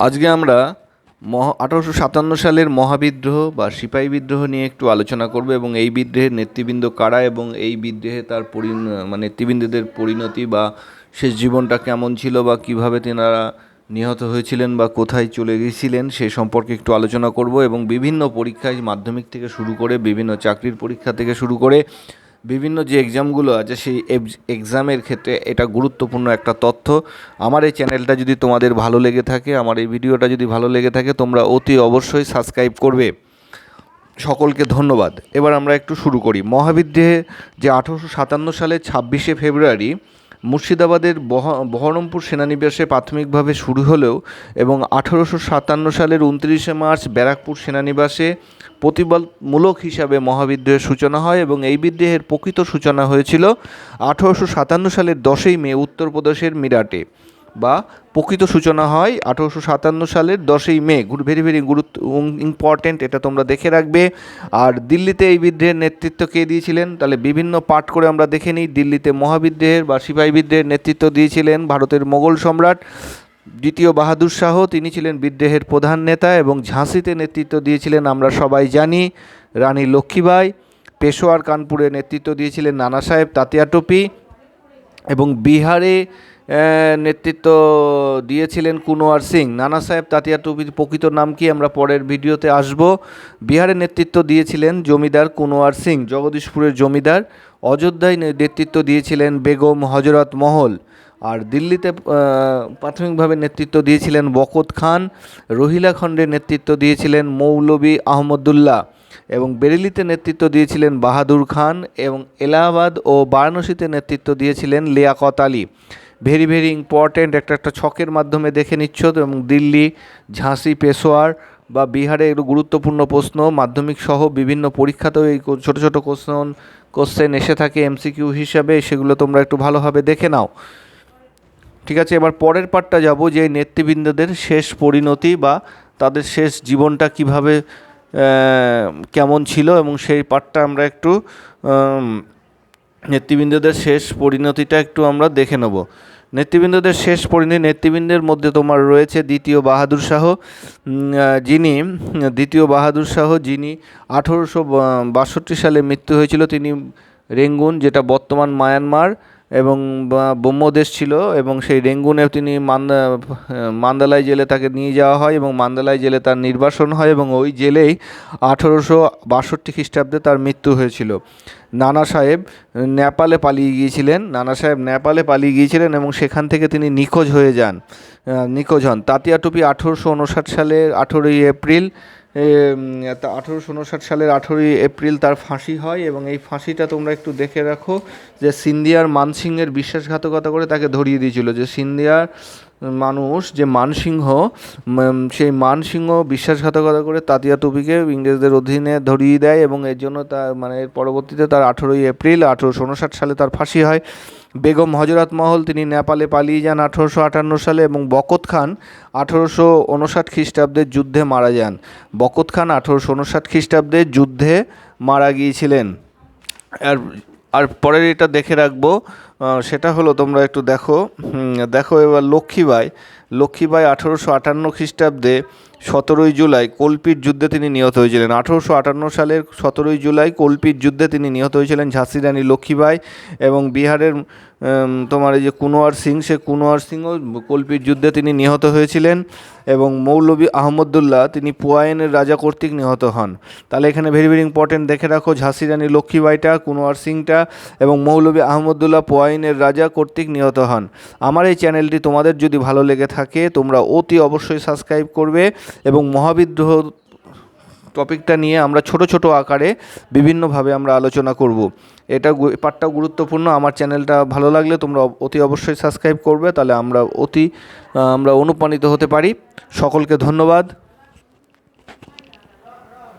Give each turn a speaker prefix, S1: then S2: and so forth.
S1: আজকে আমরা মহ, আঠারোশো সাতান্ন সালের মহাবিদ্রোহ বা সিপাহী বিদ্রোহ নিয়ে একটু আলোচনা করব এবং এই বিদ্রোহের নেতৃবৃন্দ কারা এবং এই বিদ্রোহে তার পরি মানে নেতৃবৃন্দদের পরিণতি বা শেষ জীবনটা কেমন ছিল বা কীভাবে তেনারা নিহত হয়েছিলেন বা কোথায় চলে গিয়েছিলেন সে সম্পর্কে একটু আলোচনা করব এবং বিভিন্ন পরীক্ষায় মাধ্যমিক থেকে শুরু করে বিভিন্ন চাকরির পরীক্ষা থেকে শুরু করে বিভিন্ন যে এক্সামগুলো আছে, সেই এক্সামের ক্ষেত্রে এটা গুরুত্বপূর্ণ একটা তথ্য। আমার এই চ্যানেলটা যদি তোমাদের ভালো লেগে থাকে, আমার এই ভিডিওটা যদি ভালো লেগে থাকে, তোমরা অতি অবশ্যই সাবস্ক্রাইব করবে। সকলকে ধন্যবাদ। এবার আমরা একটু শুরু করি। মহাবিদ্যে যে আঠেরোশো সাতান্ন সালের ছাব্বিশে ফেব্রুয়ারি মুর্শিদাবাদের বহ, বহরমপুর সেনানিবাসে প্রাথমিকভাবে শুরু হলেও এবং আঠারোশো সাতান্ন সালের উনত্রিশে মার্চ ব্যারাকপুর সেনানিবাসে প্রতিবাদমূলক হিসাবে মহাবিদ্রোহের সূচনা হয় এবং এই বিদ্রোহের প্রকৃত সূচনা হয়েছিল আঠারোশো সাতান্ন সালের দশই মে উত্তরপ্রদেশের মিরাটে। বা প্রকৃত সূচনা হয় আঠারোশো সাতান্ন সালের দশই মে। ভেরি ভেরি গুরুত্ব ইম্পর্টেন্ট এটা তোমরা দেখে রাখবে। আর দিল্লিতে এই বিদ্রোহের নেতৃত্ব কে দিয়েছিলেন? তাহলে বিভিন্ন পাঠ করে আমরা দেখে নিই। দিল্লিতে মহাবিদ্রোহের বা সিপাহী বিদ্রোহের নেতৃত্ব দিয়েছিলেন ভারতের মোগল সম্রাট। দ্বিতীয় বাহাদুর শাহ, তিনি ছিলেন বিদ্রোহের প্রধান নেতা এবং ঝাঁসিতে নেতৃত্ব দিয়েছিলেন, আমরা সবাই জানি, রানী লক্ষ্মীবাই। পেশোয়ার কানপুরে নেতৃত্ব দিয়েছিলেন নানা সাহেব তাতিয়া টুপি। এবং বিহারে নেতৃত্ব দিয়েছিলেন কুনোয়ার সিং। নানা সাহেব তাতিয়া টুপির প্রকৃত নাম কি আমরা পরের ভিডিওতে আসব। বিহারে নেতৃত্ব দিয়েছিলেন জমিদার কুনওয়ার সিং, জগদীশপুরের জমিদার। অযোধ্যায় নেতৃত্ব দিয়েছিলেন বেগম হজরত মহল। আর দিল্লিতে প্রাথমিকভাবে নেতৃত্ব দিয়েছিলেন বকত খান। রোহিলা খণ্ডের নেতৃত্ব দিয়েছিলেন মৌলবী আহমদুল্লাহ। এবং বেরেলিতে নেতৃত্ব দিয়েছিলেন বাহাদুর খান এবং এলাহাবাদ ও বারাণসীতে নেতৃত্ব দিয়েছিলেন Liaquat Ali. Very very important একটা একটা ছকের মাধ্যমে দেখে নিচ্ছ এবং দিল্লি, ঝাঁসি, পেশোয়ার বা বিহারে একটু গুরুত্বপূর্ণ প্রশ্ন, মাধ্যমিক সহ বিভিন্ন পরীক্ষাতেও এই ছোটো ছোটো কোশ্চন কোশ্চেন এসে থাকে এমসিকিউ হিসাবে, সেগুলো তোমরা একটু ভালোভাবে দেখে নাও। ঠিক আছে, এবার পরের পার্টটা যাব যে নেতৃবৃন্দদের শেষ পরিণতি বা তাদের শেষ জীবনটা কীভাবে কেমন ছিল এবং সেই পার্টটা আমরা একটু নেতৃবৃন্দদের শেষ পরিণতিটা একটু আমরা দেখে নেব। নেতৃবৃন্দদের শেষ পরিণতি, নেতৃবৃন্দের মধ্যে তোমার রয়েছে দ্বিতীয় বাহাদুর শাহ। যিনি, দ্বিতীয় বাহাদুর শাহ যিনি আঠেরোশো বাষট্টি সালে মৃত্যু হয়েছিল, তিনি রেঙ্গুন, যেটা বর্তমান মায়ানমার। এবং ব্রহ্মদেশ ছিল এবং সেই রেঙ্গুনে তিনি মান্দা, মান্দালায় জেলে তাকে নিয়ে যাওয়া হয় এবং মান্দালায় জেলে তার নির্বাসন হয় এবং ওই জেলেই আঠেরোশো বাষট্টি খ্রিস্টাব্দে তার মৃত্যু হয়েছিল। নানা সাহেব নেপালে পালিয়ে গিয়েছিলেন, নানা সাহেব নেপালে পালিয়ে গিয়েছিলেন এবং সেখান থেকে তিনি নিখোঁজ হয়ে যান নিখোঁজ হন। তাতিয়া টুপি আঠেরোশো উনষাট সালের আঠেরোই এপ্রিল আঠেরোশো উনষাট সালের আঠেরোই এপ্রিল তার ফাঁসি হয় এবং এই ফাঁসিটা তোমরা একটু দেখে রাখো যে সিন্ধিয়ার মানসিংয়ের বিশ্বাসঘাতকতা করে তাকে ধরিয়ে দিয়েছিল। যে সিন্ধিয়ার মানুষ, যে মানসিংহ সেই মানসিংহ বিশ্বাসঘাতকতা করে তাতিয়া টুপিকে ইংরেজদের অধীনে ধরিয়ে দেয় এবং এর জন্য তার মানে পরবর্তীতে তার আঠেরোই এপ্রিল, আঠেরোশো উনষাট সালে তার ফাঁসি হয়। বেগম হজরত মহল, তিনি নেপালে পালিয়ে যান আঠেরোশো আটান্ন সালে এবং বকত খান আঠেরোশো উনষাট খ্রিস্টাব্দের যুদ্ধে মারা যান। বকত খান আঠেরোশো উনষাট খ্রিস্টাব্দের যুদ্ধে মারা গিয়েছিলেন। আর আর পরের এটা দেখে রাখব সেটা হলো তোমরা একটু দেখো। দেখো এবার লক্ষ্মীবাই লক্ষ্মীবাই আঠেরোশো আটান্ন খ্রিস্টাব্দে সতেরোই জুলাই কল্পির যুদ্ধে তিনি নিহত হয়েছিলেন। আঠেরোশো আটান্ন সালের সতেরোই জুলাই কল্পির যুদ্ধে তিনি নিহত হয়েছিলেন ঝাঁসি রানী লক্ষ্মীবাই এবং বিহারের তোমার এই যে কুনোয়ার সিং, সে কুনোয়ার সিংও কল্পির যুদ্ধে তিনি নিহত হয়েছিলেন এবং মৌলবী আহমদুল্লাহ তিনি পোয়াইনের রাজা কর্তৃক নিহত হন। তাহলে এখানে ভেরি ভেরি ইম্পর্টেন্ট দেখে রাখো ঝাঁসি রানী লক্ষ্মীবাইটা কুনোয়ার সিংটা এবং মৌলবী আহমদুল্লাহ পোয়াইনের রাজা কর্তৃক নিহত হন। আমার এই চ্যানেলটি তোমাদের যদি ভালো লেগে থাকে, তোমরা অতি অবশ্যই সাবস্ক্রাইব করবে এবং মহাবিদ্রোহ টপিকটা নিয়ে আমরা ছোট ছোট আকারে বিভিন্নভাবে আমরা আলোচনা করব। এটা পার্টটাও গুরুত্বপূর্ণ। আমার চ্যানেলটা ভালো লাগলে তোমরা অতি অবশ্যই সাবস্ক্রাইব করবে, তাহলে আমরা অতি আমরা অনুপ্রাণিত হতে পারি। সকলকে ধন্যবাদ।